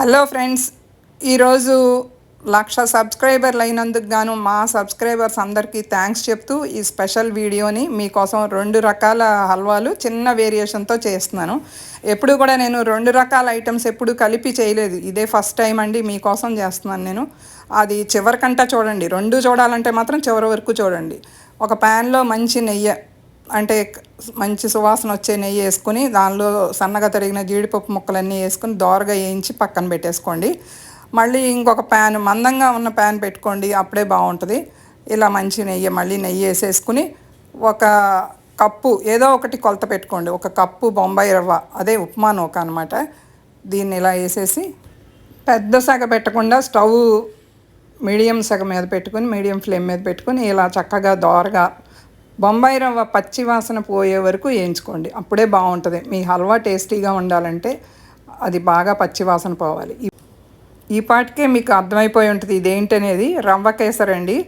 Hello friends ఈరోజు లక్ష సబ్స్క్రైబర్లు అయినందుకు గాను మా సబ్స్క్రైబర్స్ అందరికీ థ్యాంక్స్ చెప్తూ ఈ స్పెషల్ వీడియోని మీకోసం రెండు రకాల హల్వాలు చిన్న వేరియేషన్తో చేస్తున్నాను. ఎప్పుడు కూడా నేను రెండు రకాల ఐటమ్స్ ఎప్పుడు కలిపి చేయలేదు. ఇదే ఫస్ట్ టైం అండి మీకోసం చేస్తున్నాను నేను. అది చివరికంటా చూడండి. రెండు చూడాలంటే మాత్రం చివరి వరకు చూడండి. ఒక ప్యాన్లో మంచి నెయ్యి అంటే మంచి సువాసన వచ్చే నెయ్యి వేసుకుని దానిలో సన్నగా తరిగిన జీడిపప్పు ముక్కలన్నీ వేసుకుని దోరగా వేయించి పక్కన పెట్టేసుకోండి. మళ్ళీ ఇంకొక ప్యాన్ మందంగా ఉన్న ప్యాన్ పెట్టుకోండి అప్పుడే బాగుంటుంది. ఇలా మంచి నెయ్యి మళ్ళీ నెయ్యి వేసేసుకుని ఒక కప్పు ఏదో ఒకటి కొలత పెట్టుకోండి. ఒక కప్పు బొంబాయి రవ్వ అదే ఉప్మా నూక అనమాట దీన్ని ఇలా వేసేసి పెద్ద సగ పెట్టకుండా స్టవ్ మీడియం సగ మీద పెట్టుకుని మీడియం ఫ్లేమ్ మీద పెట్టుకుని ఇలా చక్కగా దోరగా బొంబాయి రవ్వ పచ్చి వాసన పోయే వరకు వేయించుకోండి. అప్పుడే బాగుంటుంది. మీ హల్వా టేస్టీగా ఉండాలంటే అది బాగా పచ్చి వాసన పోవాలి. ఈ- పాటికే మీకు అర్థమైపోయి ఉంటుంది ఇదేంటనేది. రవ్వ కేసరండి.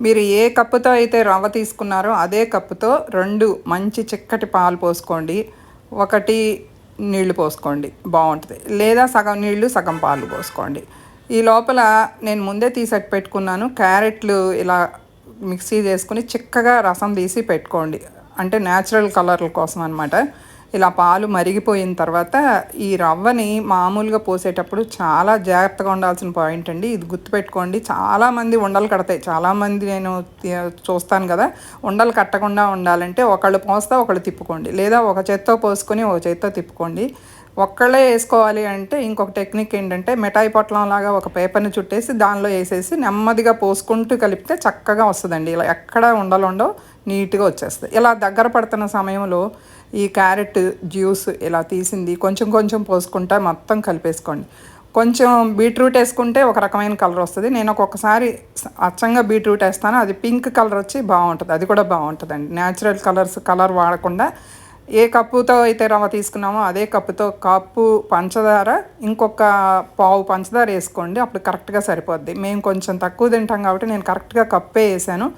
మీరు ఏ కప్పుతో అయితే రవ్వ తీసుకున్నారో అదే కప్పుతో రెండు మంచి చిక్కటి పాలు పోసుకోండి. ఒకటి నీళ్ళు పోసుకోండి. బాగుంటుంది. లేదా సగం నీళ్ళు సగం పాలు పోసుకోండి. ఈ లోపల నేను ముందే తీసేట్టు పెట్టుకున్నాను. క్యారెట్లు ఇలా మిక్సీ చేసుకుని చిక్కగా రసం తీసి పెట్టుకోండి. అంటే న్యాచురల్ కలర్ల కోసం అనమాట ఇలా పాలు మరిగిపోయిన తర్వాత ఈ రవ్వని మామూలుగా పోసేటప్పుడు చాలా జాగ్రత్తగా ఉండాల్సిన పాయింట్ అండి. ఇది గుర్తుపెట్టుకోండి. చాలామంది ఉండలు కడతాయి. చాలామంది నేను చూస్తాను కదా ఉండలు కట్టకుండా ఉండాలంటే ఒకళ్ళు పోస్తా ఒకళ్ళు తిప్పుకోండి. లేదా ఒక చేత్తో పోసుకొని ఒక చేత్తో తిప్పుకోండి. ఒక్కళ్ళే వేసుకోవాలి అంటే ఇంకొక టెక్నిక్ ఏంటంటే మిఠాయి పొట్లం లాగా ఒక పేపర్ని చుట్టేసి దానిలో వేసేసి నెమ్మదిగా పోసుకుంటూ కలిపితే చక్కగా వస్తుందండి. ఇలా ఎక్కడ ఉండలుండో ఉండవు నీట్గా వచ్చేస్తుంది. ఇలా దగ్గర పడుతున్న సమయంలో ఈ క్యారెట్ జ్యూస్ ఇలా తీసింది కొంచెం కొంచెం పోసుకుంటా మొత్తం కలిపేసుకోండి. కొంచెం బీట్రూట్ వేసుకుంటే ఒక రకమైన కలర్ వస్తుంది. నేను ఒక్కొక్కసారి అచ్చంగా బీట్రూట్ వేస్తాను. అది పింక్ కలర్ వచ్చి బాగుంటుంది. అది కూడా బాగుంటుందండి. న్యాచురల్ కలర్స్ కలర్ వాడకుండా ఏ కప్పుతో అయితే రవ్వ తీసుకున్నామో అదే కప్పుతో కప్పు పంచదార ఇంకొక పావు పంచదార వేసుకోండి. అప్పుడు కరెక్ట్గా సరిపోద్ది. మేము కొంచెం తక్కువ తింటాం కాబట్టి నేను కరెక్ట్గా కప్పే వేసాను.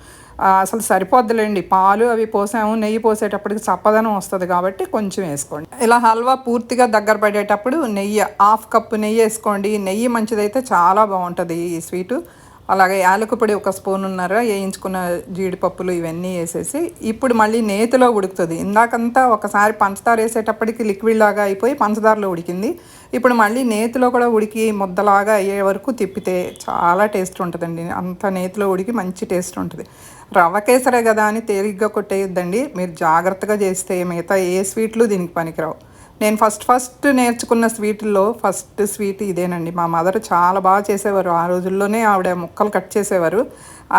అసలు సరిపోద్దులేండి. పాలు అవి పోసాము నెయ్యి పోసేటప్పటికి చప్పదనం వస్తుంది కాబట్టి కొంచెం వేసుకోండి. ఇలా హల్వా పూర్తిగా దగ్గర పడేటప్పుడు నెయ్యి హాఫ్ కప్పు నెయ్యి వేసుకోండి. నెయ్యి మంచిదైతే చాలా బాగుంటుంది ఈ స్వీటు. అలాగే యాలకుపొడి ఒక స్పూన్ ఉన్నారా వేయించుకున్న జీడిపప్పులు ఇవన్నీ వేసేసి ఇప్పుడు మళ్ళీ నేతిలో ఉడుకుతుంది. ఇందాకంతా ఒకసారి పంచదార వేసేటప్పటికి లిక్విడ్ లాగా అయిపోయి పంచదారలో ఉడికింది. ఇప్పుడు మళ్ళీ నేతిలో కూడా ఉడికి ముద్దలాగా అయ్యే వరకు తిప్పితే చాలా టేస్ట్ ఉంటుందండి. అంత నేతిలో ఉడికి మంచి టేస్ట్ ఉంటుంది. రవ్వ కేసరే కదా అని తేలిగ్గా కొట్టేయొద్దండి. మీరు జాగ్రత్తగా చేస్తే మిగతా ఏ స్వీట్లు దీనికి పనికిరావు. నేను ఫస్ట్ ఫస్ట్ నేర్చుకున్న స్వీట్లో ఫస్ట్ స్వీట్ ఇదేనండి. మా మదర్ చాలా బాగా చేసేవారు. ఆ రోజుల్లోనే ఆవిడ ముక్కలు కట్ చేసేవారు.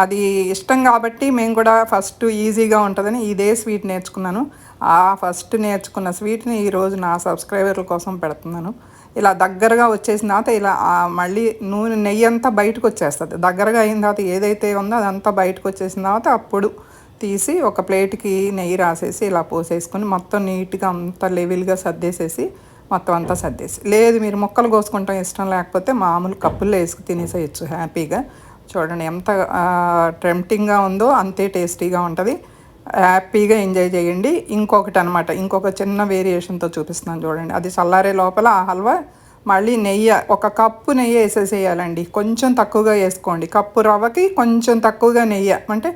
అది ఇష్టం కాబట్టి మేము కూడా ఫస్ట్ ఈజీగా ఉంటుందని ఇదే స్వీట్ నేర్చుకున్నాను. ఆ ఫస్ట్ నేర్చుకున్న స్వీట్ని ఈరోజు నా సబ్స్క్రైబర్ల కోసం పెడుతున్నాను. ఇలా దగ్గరగా వచ్చేసిన తర్వాత ఇలా మళ్ళీ నూనె నెయ్యి అంతా బయటకు వచ్చేస్తుంది. దగ్గరగా అయిన తర్వాత ఏదైతే ఉందో అదంతా బయటకు వచ్చేసిన తర్వాత అప్పుడు తీసి ఒక ప్లేట్కి నెయ్యి రాసేసి ఇలా పోసేసుకొని మొత్తం నీట్గా అంతా లెవెల్గా సర్దేసేసి మొత్తం అంతా సర్దేసి. లేదు మీరు ముక్కలు కోసుకుంటాం ఇష్టం లేకపోతే మామూలు కప్పుల్లో వేసుకు తినేసేయచ్చు హ్యాపీగా. చూడండి ఎంత టెంప్టింగ్గా ఉందో అంతే టేస్టీగా ఉంటుంది. హ్యాపీగా ఎంజాయ్ చేయండి. ఇంకొకటి అనమాట ఇంకొక చిన్న వేరియేషన్తో చూపిస్తున్నాను చూడండి. అది చల్లారే లోపల ఆ హల్వా మళ్ళీ నెయ్యి ఒక కప్పు నెయ్యి వేసేసేయాలండి. కొంచెం తక్కువగా వేసుకోండి. కప్పు రవ్వకి కొంచెం తక్కువగా నెయ్యి అంటే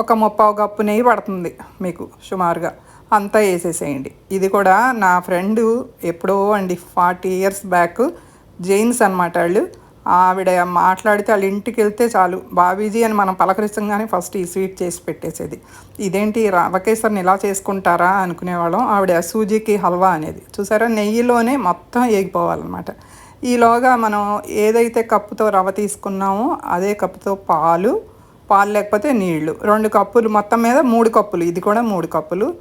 ఒక ముప్పావు కప్పు నెయ్యి పడుతుంది మీకు సుమారుగా. అంతా వేసేసేయండి. ఇది కూడా నా ఫ్రెండు ఎప్పుడో అండి ఫార్టీ ఇయర్స్ బ్యాక్ జైన్స్ అనమాట వాళ్ళు ఆవిడ మాట్లాడితే వాళ్ళ ఇంటికి వెళ్తే చాలు. బాబీజీ అని మనం పలకరిస్తంగానే ఫస్ట్ ఈ స్వీట్ చేసి పెట్టేసేది. ఇదేంటి రవకేసరిని ఇలా చేసుకుంటారా అనుకునేవాళ్ళం. ఆవిడ సూజీకి హల్వా అనేది. చూసారా? నెయ్యిలోనే మొత్తం ఏగిపోవాలన్నమాట. ఈలోగా మనం ఏదైతే కప్పుతో రవ్వ తీసుకున్నామో అదే కప్పుతో పాలు పాలు లేకపోతే నీళ్ళు. రెండు కప్పులు మొత్తం మీద మూడు కప్పులు. ఇది కూడా మూడు కప్పులు.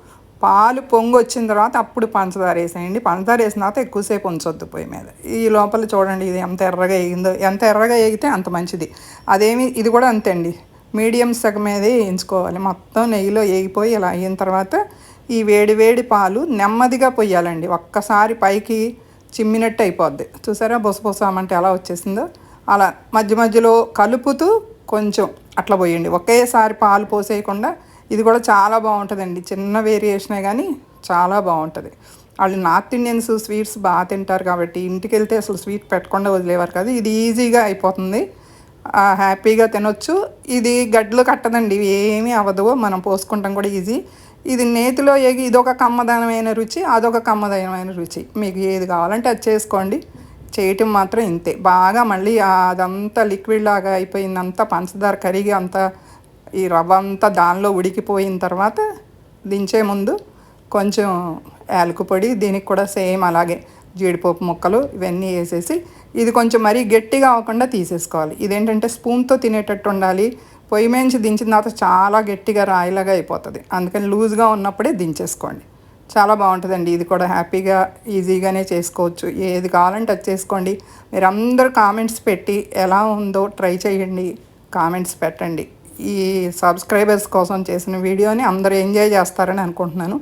పాలు పొంగు వచ్చిన తర్వాత అప్పుడు పంచదార వేసేయండి. పంచదార వేసిన తర్వాత ఎక్కువసేపు ఉంచొద్దు పొయ్యి మీద. ఈ లోపల చూడండి ఇది ఎంత ఎర్రగా వేగిందో. ఎంత ఎర్రగా వేగితే అంత మంచిది. అదేమి ఇది కూడా అంతే అండి. మీడియం సగం మీదే వేయించుకోవాలి. మొత్తం నెయ్యిలో వేగిపోయి ఇలా అయిన తర్వాత ఈ వేడి వేడి పాలు నెమ్మదిగా పొయ్యాలండి. ఒక్కసారి పైకి చిమ్మినట్టు అయిపోద్ది. చూసారా? బొసబొసామంటే ఎలా వచ్చేసిందో. అలా మధ్య మధ్యలో కలుపుతూ కొంచెం అట్లా పోయండి. ఒకేసారి పాలు పోసేయకుండా ఇది కూడా చాలా బాగుంటుందండి. చిన్న వేరియేషనే కానీ చాలా బాగుంటుంది. వాళ్ళు నార్త్ ఇండియన్స్ స్వీట్స్ బాగా తింటారు కాబట్టి ఇంటికి వెళ్తే అసలు స్వీట్ పెట్టకుండా వదిలేవారు కదా. ఇది ఈజీగా అయిపోతుంది. హ్యాపీగా తినొచ్చు. ఇది గడ్డలు కట్టదండి. ఏమీ అవ్వదు. మనం పోసుకుంటాం కూడా ఈజీ. ఇది నేతిలో ఏగి ఇదొక కమ్మదనమైన రుచి అదొక కమ్మదనమైన రుచి. మీకు ఏది కావాలంటే అది చేసుకోండి. చేయటం మాత్రం ఇంతే. బాగా మళ్ళీ అదంతా లిక్విడ్ లాగా అయిపోయిందంతా పంచదార కరిగి అంతా ఈ రవ్వ అంతా దానిలో ఉడికిపోయిన తర్వాత దించే ముందు కొంచెం యాలకు పొడి దీనికి కూడా సేమ్ అలాగే జీడిపప్పు ముక్కలు ఇవన్నీ వేసేసి ఇది కొంచెం మరీ గట్టిగా అవ్వకుండా తీసేసుకోవాలి. ఇదేంటంటే స్పూన్తో తినేటట్టు ఉండాలి. పొయ్యి మేంచి దించిన తర్వాత చాలా గట్టిగా రాయిలాగా అయిపోతుంది. అందుకని లూజ్గా ఉన్నప్పుడే దించేసుకోండి. చాలా బాగుంటుందండి. ఇది కూడా హ్యాపీగా ఈజీగానే చేసుకోవచ్చు. ఏది కావాలంటే అది చేసుకోండి. మీరు అందరూ కామెంట్స్ పెట్టి ఎలా ఉందో ట్రై చేయండి. కామెంట్స్ పెట్టండి. ఈ సబ్స్క్రైబర్స్ కోసం చేసిన వీడియోని అందరూ ఎంజాయ్ చేస్తారని అనుకుంటున్నాను.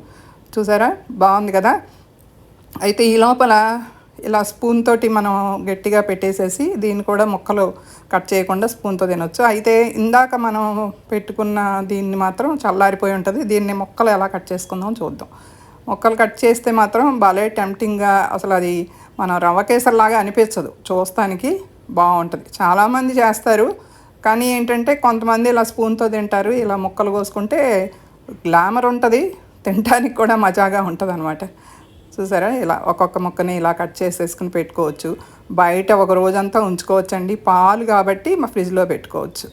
చూసారా? బాగుంది కదా? అయితే ఈ లోపల ఇలా స్పూన్ తోటి మనం గట్టిగా పెట్టేసేసి దీన్ని కూడా ముక్కలు కట్ చేయకుండా స్పూన్తో తినొచ్చు. అయితే ఇందాక మనం పెట్టుకున్న దీన్ని మాత్రం చల్లారిపోయి ఉంటుంది. దీన్ని ముక్కలు ఎలా కట్ చేసుకుందాం చూద్దాం. ముక్కలు కట్ చేస్తే మాత్రం భలే టెంప్టింగ్గా అసలు అది మన రవ్వ కేసరిలాగా అనిపించదు. చూస్తానికి బాగుంటుంది చాలామంది చేస్తారు. కానీ ఏంటంటే కొంతమంది ఇలా స్పూన్తో తింటారు. ఇలా ముక్కలు కోసుకుంటే గ్లామర్ ఉంటుంది. తినడానికి కూడా మజాగా ఉంటుంది అనమాట చూసారా? ఇలా ఒక్కొక్క ముక్కని ఇలా కట్ చేసేసుకుని పెట్టుకోవచ్చు. బయట ఒక రోజంతా ఉంచుకోవచ్చండి. పాలు కాబట్టి మా ఫ్రిడ్జ్లో పెట్టుకోవచ్చు.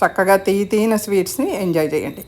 చక్కగా తీయ తీయిన స్వీట్స్ని ఎంజాయ్ చేయండి.